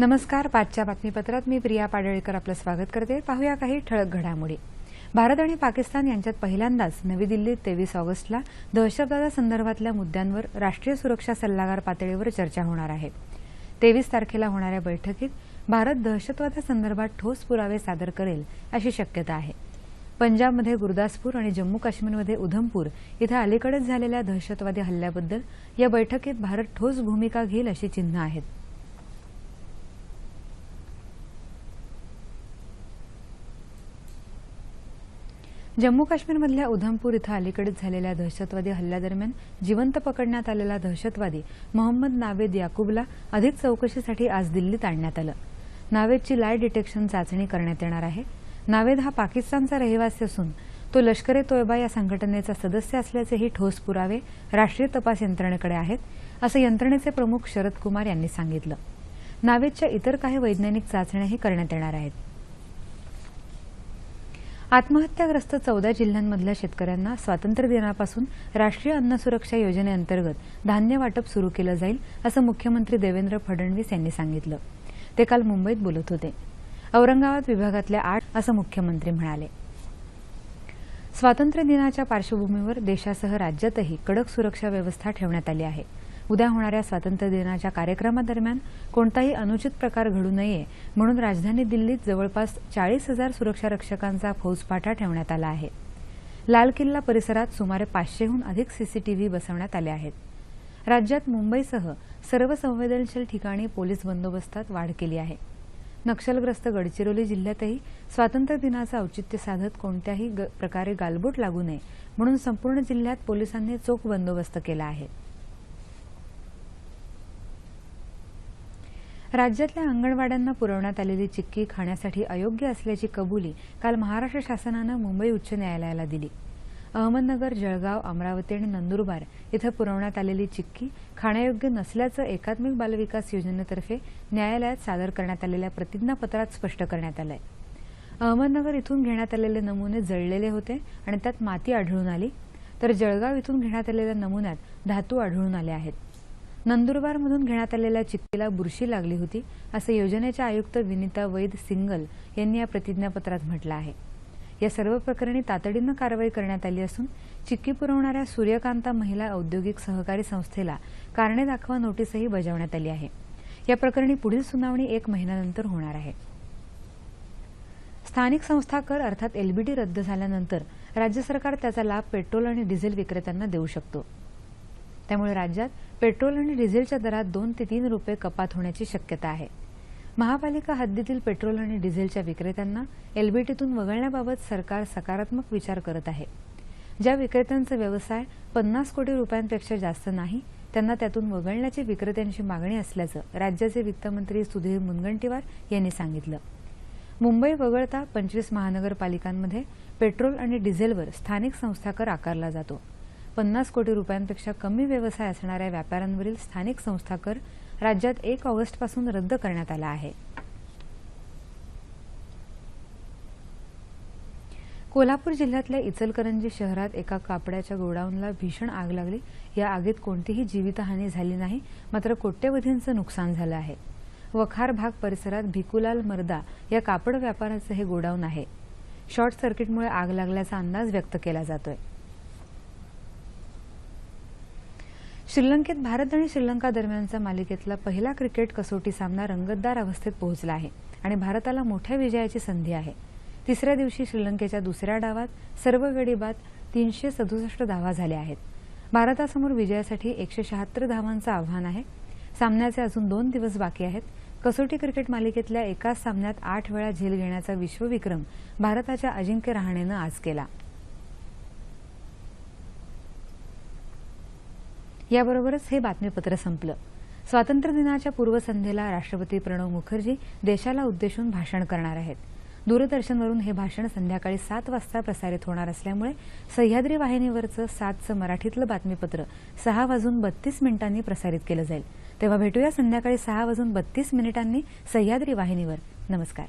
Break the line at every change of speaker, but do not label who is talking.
नमस्कार पाचच्या बातमीपत्रात मी प्रिया पाडळीकर आपलं स्वागत करते. पाहूया काही ठळक घडामोडी. भारत आणि पाकिस्तान यांच्यात पहिल्यांदाच नवी दिल्लीत तेवीस ऑगस्टला दहशतवादा संदर्भातल्या मुद्द्यांवर राष्ट्रीय सुरक्षा सल्लागार पातळीवर चर्चा होणार आहे. तेवीस तारखेला होणाऱ्या बैठकीत भारत दहशतवादासंदर्भात ठोस पुरावे सादर करेल अशी शक्यता आहे. पंजाबमध्ये गुरदासपूर आणि जम्मू काश्मीरमध्ये उधमपूर इथं अलीकडेच झालेल्या दहशतवादी हल्ल्याबद्दल या बैठकीत भारत ठोस भूमिका घेईल अशी चिन्ह आहेत. जम्मू काश्मीरमधल्या उधमपूर इथं अलीकडेच झालेल्या दहशतवादी हल्ल्यादरम्यान जिवंत पकडण्यात आलेला दहशतवादी मोहम्मद नावेद याकूबला अधिक चौकशीसाठी आज दिल्लीत आणण्यात आलं. नावेदची लाय डिटेक्शन चाचणी करण्यात येणार आहे. नावेद हा पाकिस्तानचा रहिवासी असून तो लष्कर ए तोयबा या संघटनेचा सदस्य असल्याचेही ठोस पुरावे राष्ट्रीय तपास यंत्रणेकडे आहेत असं यंत्रणेचे प्रमुख शरद कुमार यांनी सांगितलं. नावेदच्या इतर काही वैज्ञानिक चाचण्याही करण्यात येणार आहेत. आत्महत्याग्रस्त चौदा जिल्ह्यांमधल्या शेतकऱ्यांना स्वातंत्र्य दिनापासून राष्ट्रीय अन्न सुरक्षा योजनेअंतर्गत धान्य वाटप सुरू केलं जाईल असं मुख्यमंत्री देवेंद्र फडणवीस यांनी सांगितलं. ते काल मुंबईत बोलत होते. औरंगाबाद विभागातल्या आठ असं मुख्यमंत्री म्हणाले. स्वातंत्र्य दिनाच्या पार्श्वभूमीवर देशासह राज्यातही कडक सुरक्षा व्यवस्था ठेवण्यात आली आहे. उद्या होणाऱ्या स्वातंत्र्य दिनाच्या कार्यक्रमादरम्यान कोणताही अनुचित प्रकार घडू नये म्हणून राजधानी दिल्लीत जवळपास चाळीस हजार सुरक्षा रक्षकांचा फौजफाटा ठेवण्यात आला आहे. लाल किल्ला परिसरात सुमारे पाचशेहून अधिक सीसीटीव्ही बसवण्यात आले आहेत. राज्यात मुंबईसह सर्व संवेदनशील ठिकाणी पोलीस बंदोबस्तात वाढ केली आहे. नक्षलग्रस्त गडचिरोली जिल्ह्यातही स्वातंत्र्य दिनाचं औचित्य साधत कोणत्याही प्रकारे गालबोट लागू नये म्हणून संपूर्ण जिल्ह्यात पोलिसांनी चोख बंदोबस्त केला आहे. राज्यातल्या अंगणवाड्यांना पुरवण्यात आलेली चिक्की खाण्यासाठी अयोग्य असल्याची कबुली काल महाराष्ट्र शासनानं मुंबई उच्च न्यायालयाला दिली. अहमदनगर जळगाव अमरावती आणि नंदुरबार इथं पुरवण्यात आलेली चिक्की खाण्यायोग्य नसल्याचं एकात्मिक बालविकास योजनेतर्फे न्यायालयात सादर करण्यात आलेल्या प्रतिज्ञापत्रात स्पष्ट करण्यात आलंय. अहमदनगर इथून घेण्यात आलेले नमुने जळलेले होते आणि त्यात माती आढळून आली तर जळगाव इथून घेण्यात आलेल्या नमुन्यात धातू आढळून आले आहेत. नंदुरबारमधून घेण्यात आलेल्या चिक्कीला बुरशी लागली होती असं योजनेच्या आयुक्त विनिता वैद सिंगल यांनी या प्रतिज्ञापत्रात म्हटलं आहे. या सर्व प्रकरणी तातडीनं कारवाई करण्यात आली असून चिक्की पुरवणाऱ्या सूर्यकांता महिला औद्योगिक सहकारी संस्थेला कारणे दाखवा नोटीसही बजावण्यात आली आहे. या प्रकरणी पुढील सुनावणी एक महिन्यानंतर होणार आहे. स्थानिक संस्था कर अर्थात एलबीडी रद्द झाल्यानंतर राज्य सरकार त्याचा लाभ पेट्रोल आणि डिझेल विक्रेत्यांना देऊ शकतो. त्यामुळे राज्यात पेट्रोल आणि डिझेलच्या दरात दोन ते तीन रुपये कपात होण्याची शक्यता आहे. महापालिका हद्दीतील पेट्रोल आणि डिझेलच्या विक्रेत्यांना एलबीटीतून वगळण्याबाबत सरकार सकारात्मक विचार करत आहे. ज्या विक्रेत्यांचा व्यवसाय पन्नास कोटी रुपयांपेक्षा जास्त नाही त्यांना त्यातून वगळण्याची विक्रेत्यांची मागणी असल्याचं राज्याचे वित्तमंत्री सुधीर मुनगंटीवार यांनी सांगितलं. मुंबई वगळता पंचवीस महानगरपालिकांमध्ये पेट्रोल आणि डिझेलवर स्थानिक संस्था कर आकारला जातो. पन्नास कोटी रुपयांपेक्षा कमी व्यवसाय असणाऱ्या व्यापाऱ्यांवरील स्थानिक संस्था कर राज्यात एक ऑगस्टपासून रद्द करण्यात आला आहे. कोल्हापूर जिल्ह्यातल्या इचलकरंजी शहरात एका कापड्याच्या गोडाऊनला भीषण आग लागली. या आगीत कोणतीही जीवितहानी झाली नाही मात्र कोट्यवधींचं नुकसान झालं आहे. वखार भाग परिसरात भिकुलाल मर्दा या कापड व्यापाराचं हे गोडाऊन आहे. शॉर्ट सर्किटमुळे आग लागल्याचा अंदाज व्यक्त केला जातोय. श्रीलंकेत भारत आणि श्रीलंका दरम्यानचा मालिकेतला पहिला क्रिकेट कसोटी सामना रंगतदार अवस्थेत पोहोचला आहे आणि भारताला मोठ्या विजयाची संधी आहे. तिसऱ्या दिवशी श्रीलंकेच्या दुसऱ्या डावात सर्व गडी बाद तीनशे सदुसष्ट धावा झाल्या आहेत. भारतासमोर विजयासाठी एकशे शहात्तर धावांचं आव्हान आहे. सामन्याचे अजून दोन दिवस बाकी आहेत. कसोटी क्रिकेट मालिकेतल्या एकाच सामन्यात आठ वेळा झेल घेण्याचा विश्वविक्रम भारताच्या अजिंक्य रहाणेनं आज केला. याबरोबरच हे बातमीपत्र संपलं. स्वातंत्र्य दिनाच्या पूर्वसंध्येला राष्ट्रपती प्रणव मुखर्जी देशाला उद्देशून भाषण करणार आहेत. दूरदर्शनवरून हे भाषण संध्याकाळी सात वाजता प्रसारित होणार असल्यामुळे सह्याद्री वाहिनीवरचं सातचं मराठीतलं बातमीपत्र सहा वाजून बत्तीस मिनिटांनी प्रसारित केलं जाईल. तेव्हा भेटूया संध्याकाळी सहा वाजून बत्तीस मिनिटांनी सह्याद्री वाहिनीवर. नमस्कार.